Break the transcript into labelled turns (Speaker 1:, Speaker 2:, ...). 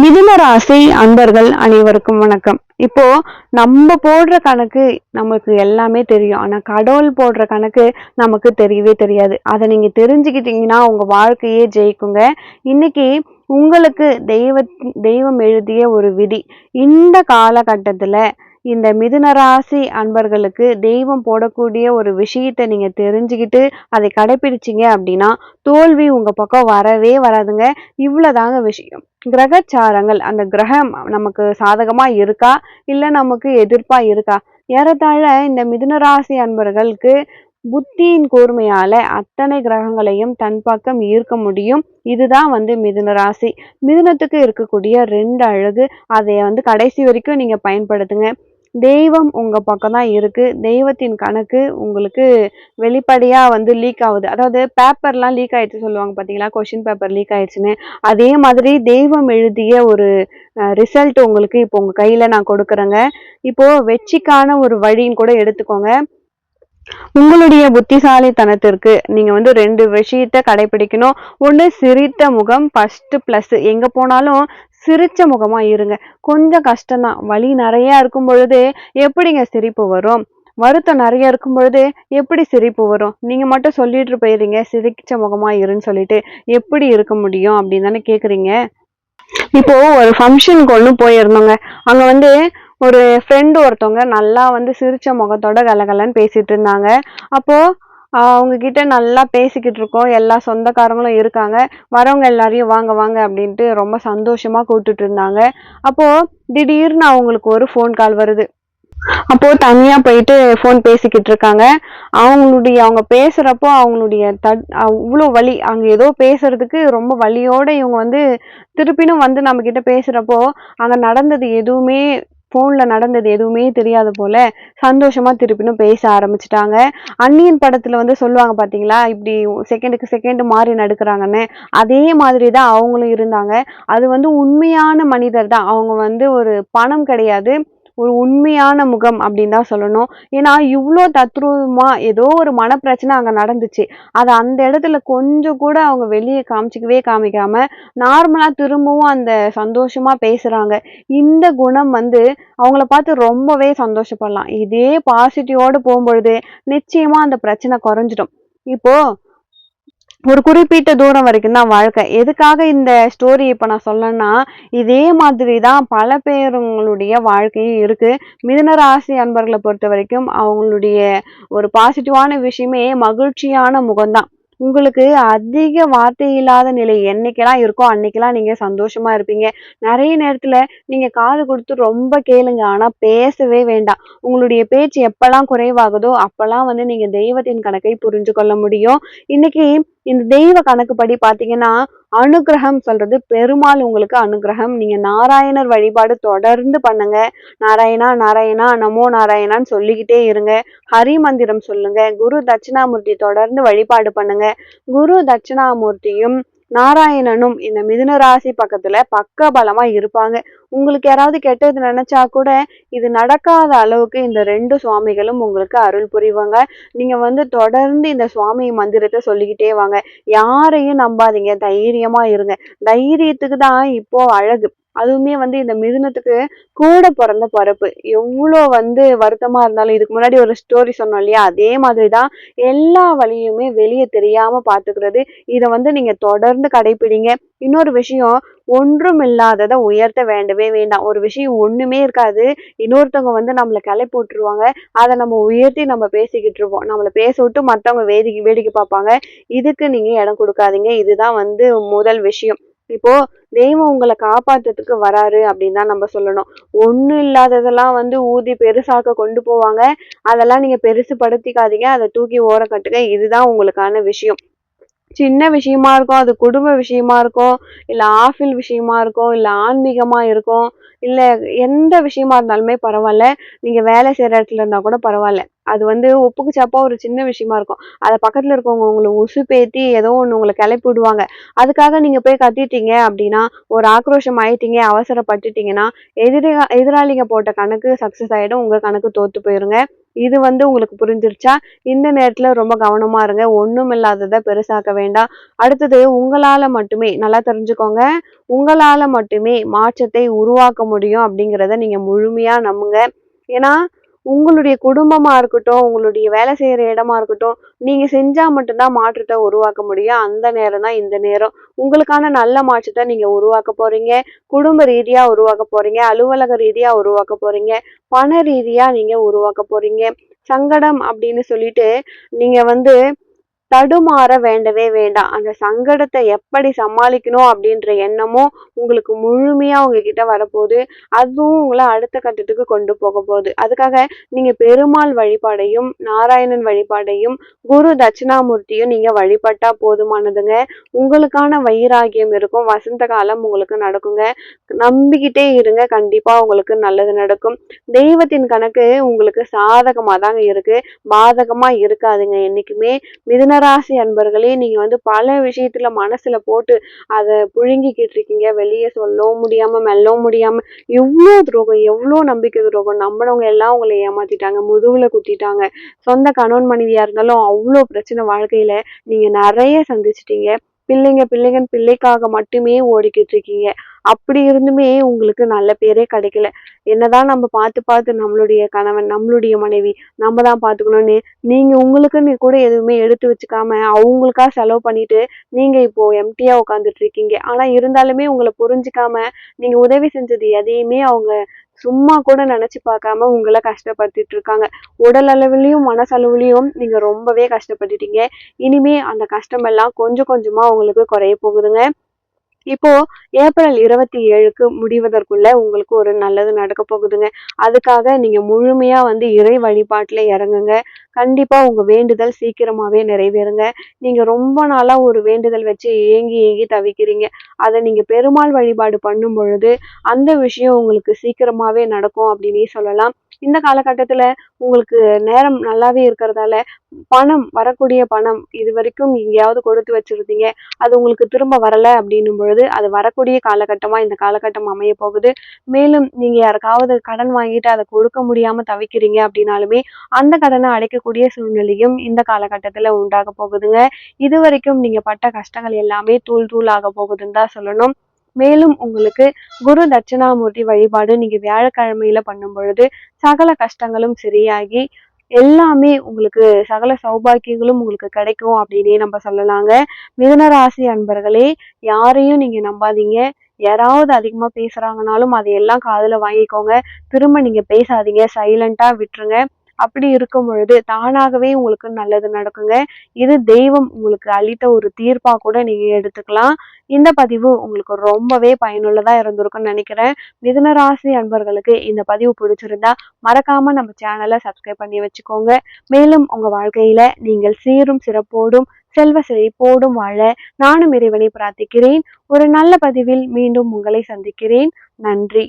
Speaker 1: மிதுன ராசி அன்பர்கள் அனைவருக்கும் வணக்கம். இப்போ நம்ம போடுற கணக்கு நமக்கு எல்லாமே தெரியும். ஆனா கடவுள் போடுற கணக்கு நமக்கு தெரியவே தெரியாது. அதை நீங்க தெரிஞ்சுக்கிட்டீங்கன்னா உங்க வாழ்க்கையே ஜெயிக்குங்க. இன்னைக்கு உங்களுக்கு தெய்வ தெய்வம் எழுதிய ஒரு விதி. இந்த காலகட்டத்துல இந்த மிதுன ராசி அன்பர்களுக்கு தெய்வம் போடக்கூடிய ஒரு விஷயத்தை நீங்க தெரிஞ்சுக்கிட்டு அதை கடைபிடிச்சிங்க அப்படின்னா தோல்வி உங்க பக்கம் வரவே வராதுங்க. இவ்வளோதாங்க விஷயம். கிரகச்சாரங்கள் அந்த கிரகம் நமக்கு சாதகமாக இருக்கா? இல்லை நமக்கு எதிர்ப்பாக இருக்கா? ஏறத்தாழ இந்த மிதுனராசி அன்பர்களுக்கு புத்தியின் கூர்மையால அத்தனை கிரகங்களையும் தன் பக்கம் ஈர்க்க முடியும். இதுதான் வந்து மிதுன ராசி. மிதுனத்துக்கு இருக்கக்கூடிய ரெண்டு அழகு. அதை வந்து கடைசி வரைக்கும் நீங்க பயன்படுத்துங்க. தெய்வம் உங்கள் பக்கம் தான் இருக்குது தெய்வத்தின் கணக்கு உங்களுக்கு வெளிப்படையாக வந்து லீக் ஆகுது. அதாவது பேப்பர்லாம் லீக் ஆயிடுச்சு சொல்லுவாங்க பார்த்தீங்களா கொஷின் பேப்பர் லீக் ஆயிடுச்சுன்னு. அதே மாதிரி தெய்வம் எழுதிய ஒரு ரிசல்ட் உங்களுக்கு இப்போ உங்கள் கையில் நான் கொடுக்குறேங்க. இப்போது வெற்றிக்கான ஒரு வழின்னு கூட எடுத்துக்கோங்க. உங்களுடைய புத்திசாலித்தனத்திற்கு நீங்க வந்து ரெண்டு விஷயத்த கடைபிடிக்கணும். ஒன்று சிரித்த முகம் ஃபர்ஸ்ட் பிளஸ் எங்க போனாலும் சிரிச்ச முகமா இருங்க. கொஞ்சம் கஷ்டம்தான். வலி நிறைய இருக்கும் பொழுது எப்படிங்க சிரிப்பு வரும்? வருத்தம் நிறைய இருக்கும் பொழுது எப்படி சிரிப்பு வரும்? நீங்க மட்டும் சொல்லிட்டு போயிடுறீங்க. சிரிச்ச முகமா இருன்னு சொல்லிட்டு எப்படி இருக்க முடியும் அப்படின்னு தானே கேக்குறீங்க. இப்போ ஒரு ஃபங்க்ஷனுக்கு ஒன்று போயிருந்தோங்க. அங்கே வந்து ஒரு ஃப்ரெண்டு ஒருத்தவங்க நல்லா வந்து சிரிச்ச முகத்தோட கலகலன்னு பேசிட்டு இருந்தாங்க. அப்போது அவங்க கிட்ட நல்லா பேசிக்கிட்டு இருக்கோம். எல்லா சொந்தக்காரங்களும் இருக்காங்க. வரவங்க எல்லாரையும் வாங்க வாங்க அப்படின்ட்டு ரொம்ப சந்தோஷமா கூப்பிட்டுட்டு இருந்தாங்க. அப்போ திடீர்னு அவங்களுக்கு ஒரு ஃபோன் கால் வருது. அப்போ தனியா போயிட்டு ஃபோன் பேசிக்கிட்டு இருக்காங்க. அவங்களுடைய அவங்க பேசுறப்போ அவங்களுடைய தட் அவ்வளோ வலி அங்க ஏதோ பேசுறதுக்கு ரொம்ப வலியோடு இவங்க வந்து திருப்பினும் வந்து நம்ம கிட்ட பேசுறப்போ அங்க நடந்தது எதுவுமே ஃபோனில் நடந்தது எதுவுமே தெரியாத போல சந்தோஷமாக திருப்பினும் பேச ஆரம்பிச்சிட்டாங்க. அன்னியன் படத்தில் வந்து சொல்லுவாங்க பார்த்தீங்களா இப்படி செகண்டுக்கு செகண்டு மாறி நடுக்கிறாங்கன்னு. அதே மாதிரி தான் அவங்களும் இருந்தாங்க. அது வந்து உண்மையான மனிதர் தான். அவங்க வந்து ஒரு பணம் கிடையாது. ஒரு உண்மையான முகம் அப்படின்னு தான் சொல்லணும். ஏன்னா இவ்வளோ தத்ரூபமாக ஏதோ ஒரு மனப்பிரச்சனை அங்கே நடந்துச்சு. அதை அந்த இடத்துல கொஞ்சம் கூட அவங்க வெளியே காமிச்சிக்கவே காமிக்காம நார்மலாக திரும்பவும் அந்த சந்தோஷமாக பேசுகிறாங்க இந்த குணம் வந்து அவங்கள பார்த்து ரொம்பவே சந்தோஷப்படலாம். இதே பாசிட்டிவோடு போகும்பொழுது நிச்சயமாக அந்த பிரச்சனை குறைஞ்சிடும். இப்போ ஒரு குறிப்பிட்ட தூரம் வரைக்கும் தான் வாழ்க்கை. எதுக்காக இந்த ஸ்டோரி இப்போ நான் சொல்லணும்னா இதே மாதிரி தான் பல பேருங்களுடைய வாழ்க்கையும் இருக்குது மிதுன ராசி அன்பர்களை பொறுத்த வரைக்கும் அவங்களுடைய ஒரு பாசிட்டிவான விஷயமே மகிழ்ச்சியான முகம்தான் உங்களுக்கு அதிக வார்த்தை இல்லாத நிலை என்னைக்கெல்லாம் இருக்கோ அன்னைக்கெல்லாம் நீங்க சந்தோஷமா இருப்பீங்க. நிறைய நேரத்துல நீங்க காது கொடுத்து ரொம்ப கேளுங்க. ஆனா பேசவே வேண்டாம். உங்களுடைய பேச்சு எப்பெல்லாம் குறைவாகுதோ அப்பெல்லாம் வந்து நீங்க தெய்வத்தின் கணக்கை புரிஞ்சு கொள்ள முடியும். இன்னைக்கு இந்த தெய்வ கணக்குப்படி பார்த்தீங்கன்னா அனுகிரகம் சொல்றது பெருமாள் உங்களுக்கு அனுகிரகம். நீங்க நாராயணர் வழிபாடு தொடர்ந்து பண்ணுங்க. நாராயணா நாராயணா நமோ நாராயணான்னு சொல்லிக்கிட்டே இருங்க. ஹரி மந்திரம் சொல்லுங்க. குரு தட்சிணாமூர்த்தி தொடர்ந்து வழிபாடு பண்ணுங்க. குரு தட்சிணாமூர்த்தியும் நாராயணனும் இந்த மிதுன ராசி பக்கத்துல பக்க பலமா இருப்பாங்க. உங்களுக்கு யாராவது கெட்டது நினைச்சா கூட இது நடக்காத அளவுக்கு இந்த ரெண்டு சுவாமிகளும் உங்களுக்கு அருள் புரிவாங்க. நீங்க வந்து தொடர்ந்து இந்த சுவாமி மந்திரத்தை சொல்லிக்கிட்டே வாங்க. யாரையும் நம்பாதீங்க தைரியமா இருங்க. தைரியத்துக்கு தான் இப்போ அழகு. அதுவுமே வந்து இந்த மிதுனத்துக்கு கூட பிறந்த பிறப்பு எவ்வளோ வந்து வருத்தமாக இருந்தாலும் இதுக்கு முன்னாடி ஒரு ஸ்டோரி சொன்னோம் இல்லையா? அதே மாதிரி தான் எல்லா வழியுமே வெளியே தெரியாமல் பார்த்துக்கிறது. இதை வந்து நீங்கள் தொடர்ந்து கடைபிடிங்க இன்னொரு விஷயம் ஒன்றும் இல்லாததை உயர்த்த வேண்டவே வேண்டாம். ஒரு விஷயம் ஒன்றுமே இருக்காது. இன்னொருத்தவங்க வந்து நம்மளை கிளப்பி போட்டுருவாங்க. அதை நம்ம உயர்த்தி நம்ம பேசிக்கிட்டு இருப்போம். நம்மளை பேச விட்டு மற்றவங்க வேடிக்கை வேடிக்கை பார்ப்பாங்க. இதுக்கு நீங்கள் இடம் கொடுக்காதீங்க. இதுதான் வந்து முதல் விஷயம். இப்போ தெய்வம் உங்களை காப்பாற்றுறதுக்கு வராரு அப்படின்னு தான் நம்ம சொல்லணும். ஒன்றும் இல்லாததெல்லாம் வந்து ஊதி பெருசாக்க கொண்டு போவாங்க. அதெல்லாம் நீங்க பெருசு படுத்திக்காதீங்க அதை தூக்கி ஓர கட்டுங்க. இதுதான் உங்களுக்கான விஷயம். சின்ன விஷயமா இருக்கும் அது குடும்ப விஷயமா இருக்கும் இல்ல ஆஃபில் விஷயமா இருக்கும் இல்ல ஆன்மீகமா இருக்கும். இல்லை எந்த விஷயமா இருந்தாலுமே பரவாயில்ல நீங்கள் வேலை செய்கிற இடத்துல இருந்தால் கூட பரவாயில்ல அது வந்து ஒப்புக்கு சாப்பா ஒரு சின்ன விஷயமா இருக்கும். அதை பக்கத்தில் இருக்கவங்க உங்களை உசுப்பேத்தி ஏதோ ஒன்று உங்களை கிளப்பி விடுவாங்க. அதுக்காக நீங்கள் போய் கத்திட்டீங்க அப்படின்னா ஒரு ஆக்ரோஷம் ஆயிட்டீங்க அவசரப்பட்டுட்டீங்கன்னா எதிரி எதிராளிங்க போட்ட கணக்கு சக்ஸஸ் ஆகிடும் உங்கள் கணக்கு தோற்று போயிருங்க. இது வந்து உங்களுக்கு புரிஞ்சிருச்சா? இந்த நேரத்தில் ரொம்ப கவனமாக இருங்க. ஒன்றும் இல்லாததை பெருசாக்க வேண்டாம். அடுத்தது உங்களால் மட்டுமே நல்லா தெரிஞ்சுக்கோங்க. உங்களால் மட்டுமே மாற்றத்தை உருவாக்க முடியும் அப்படிங்கிறத நீங்கள் முழுமையாக நம்புங்க. ஏன்னா உங்களுடைய குடும்பமா இருக்கட்டும் உங்களுடைய வேலை செய்யற இடமா இருக்கட்டும் நீங்க செஞ்சா மட்டும்தான் மாற்றத்தை உருவாக்க முடியும். அந்த நேரம் தான் இந்த நேரம். உங்களுக்கான நல்ல மாற்றத்தை நீங்க உருவாக்க போறீங்க. குடும்ப ரீதியா உருவாக்க போறீங்க. அலுவலக ரீதியா உருவாக்க போறீங்க. பண ரீதியா நீங்க உருவாக்க போறீங்க. சங்கடம் அப்படின்னு சொல்லிட்டு நீங்க வந்து தடுமாற வேண்டவே வேண்டாம். அந்த சங்கடத்தை எப்படி சமாளிக்கணும் அப்படின்ற எண்ணமும் உங்களுக்கு முழுமையா உங்ககிட்ட வரப்போகுது. அதுவும் உங்களை அடுத்த கட்டத்துக்கு கொண்டு போக போகுது. அதுக்காக நீங்க பெருமாள் வழிபாடையும் நாராயணன் வழிபாடையும் குரு தட்சிணாமூர்த்தியும் நீங்க வழிபட்டா போதுமானதுங்க. உங்களுக்கான வைராகியம் இருக்கும். வசந்த காலம் உங்களுக்கு நடக்குங்க. நம்பிக்கிட்டே இருங்க. கண்டிப்பா உங்களுக்கு நல்லது நடக்கும். தெய்வத்தின் கணக்கு உங்களுக்கு சாதகமா தாங்க இருக்கு. பாதகமா இருக்காதுங்க. என்னைக்குமே கடகராசி அன்பர்களே நீங்கள் வந்து பல விஷயத்தில் மனசில் போட்டு அதை புழுங்கிக்கிட்டு இருக்கீங்க. வெளியே சொல்லவும் முடியாமல் மெல்லவும் முடியாமல் எவ்வளோ துரோகம் எவ்வளோ நம்பிக்கை துரோகம். நம்பினவங்க எல்லாம் உங்களை ஏமாத்திட்டாங்க முதுகில் குத்திட்டாங்க. சொந்த கணவன் மனைவியாக இருந்தாலும் அவ்வளோ பிரச்சனை வாழ்க்கையில் நீங்கள் நிறைய சந்திச்சிட்டீங்க. பிள்ளைங்க பிள்ளைங்கன்னு பிள்ளைக்காக மட்டுமே ஓடிக்கிட்டு இருக்கீங்க அப்படி இருந்துமே உங்களுக்கு நல்ல பேரே கிடைக்கல. என்னதான் நம்ம பார்த்து பார்த்து நம்மளுடைய கணவன் நம்மளுடைய மனைவி நம்ம தான் பார்த்துக்கணும்னு நீங்க உங்களுக்குன்னு கூட எதுவுமே எடுத்து வச்சுக்காம அவங்களுக்கா செலவு பண்ணிட்டு நீங்க இப்போ எம்டியா உட்காந்துட்டு இருக்கீங்க ஆனா இருந்தாலுமே உங்களை புரிஞ்சுக்காம நீங்க உதவி செஞ்சது எதையுமே அவங்க சும்மா கூட நினச்சி பார்க்காம உங்களை கஷ்டப்படுத்திட்டு இருக்காங்க. உடல் அளவுலயும் மனசளவுலயும் நீங்கள் ரொம்பவே கஷ்டப்பட்டுட்டீங்க. இனிமே அந்த கஷ்டமெல்லாம் கொஞ்சம் கொஞ்சமாக உங்களுக்கு குறைய போகுதுங்க. இப்போ ஏப்ரல் இருபத்தி ஏழுக்கு முடிவதற்குள்ள உங்களுக்கு ஒரு நல்லது நடக்க போகுதுங்க. அதுக்காக நீங்க முழுமையா வந்து இறை வழிபாட்டுல இறங்குங்க. கண்டிப்பா உங்க வேண்டுதல் சீக்கிரமாவே நிறைவேறுங்க. நீங்க ரொம்ப நாளா ஒரு வேண்டுதல் வச்சு ஏங்கி ஏங்கி தவிக்கிறீங்க. அதை நீங்க பெருமாள் வழிபாடு பண்ணும் பொழுது அந்த விஷயம் உங்களுக்கு சீக்கிரமாவே நடக்கும் அப்படின்னே சொல்லலாம். இந்த காலகட்டத்தில் உங்களுக்கு நேரம் நல்லாவே இருக்கிறதால பணம் வரக்கூடிய பணம் இது வரைக்கும் எங்கேயாவது கொடுத்து வச்சிருந்தீங்க. அது உங்களுக்கு திரும்ப வரலை அப்படின்னும் பொழுது அது வரக்கூடிய காலகட்டமாக இந்த காலகட்டம் அமைய போகுது. மேலும் நீங்கள் யாருக்காவது கடன் வாங்கிட்டு அதை கொடுக்க முடியாமல் தவிக்கிறீங்க அப்படின்னாலுமே அந்த கடனை அடைக்கக்கூடிய சூழ்நிலையும் இந்த காலகட்டத்தில் உண்டாக போகுதுங்க. இது வரைக்கும் நீங்கள் பட்ட கஷ்டங்கள் எல்லாமே தூள் தூள் ஆக போகுதுன்னு தான் சொல்லணும். மேலும் உங்களுக்கு குரு தட்சிணாமூர்த்தி வழிபாடு நீங்க வியாழக்கிழமையில பண்ணும் பொழுது சகல கஷ்டங்களும் சரியாகி எல்லாமே உங்களுக்கு சகல சௌபாக்கியங்களும் உங்களுக்கு கிடைக்கும் அப்படின்னே நம்ம சொல்லலாங்க. மிதுனராசி அன்பர்களே யாரையும் நீங்க நம்பாதீங்க. யாராவது அதிகமாக பேசுகிறாங்கனாலும் அதையெல்லாம் காதில் வாங்கிக்கோங்க. திரும்ப நீங்கள் பேசாதீங்க. சைலண்ட்டாக விட்டுருங்க. அப்படி இருக்கும் பொழுது தானாகவே உங்களுக்கு நல்லது நடக்குங்க. இது தெய்வம் உங்களுக்கு அளித்த ஒரு தீர்ப்பா கூட நீங்க எடுத்துக்கலாம். இந்த பதிவு உங்களுக்கு ரொம்பவே பயனுள்ளதா இருந்திருக்கும்னு நினைக்கிறேன். மிதுன ராசி அன்பர்களுக்கு இந்த பதிவு பிடிச்சிருந்தா மறக்காம நம்ம சேனலை சப்ஸ்கிரைப் பண்ணி வச்சுக்கோங்க. மேலும் உங்க வாழ்க்கையில நீங்கள் சீரும் சிறப்போடும் செல்வ செழிப்போடும் வாழ நானும் இறைவனை பிரார்த்திக்கிறேன். ஒரு நல்ல பதிவில் மீண்டும் உங்களை சந்திக்கிறேன். நன்றி.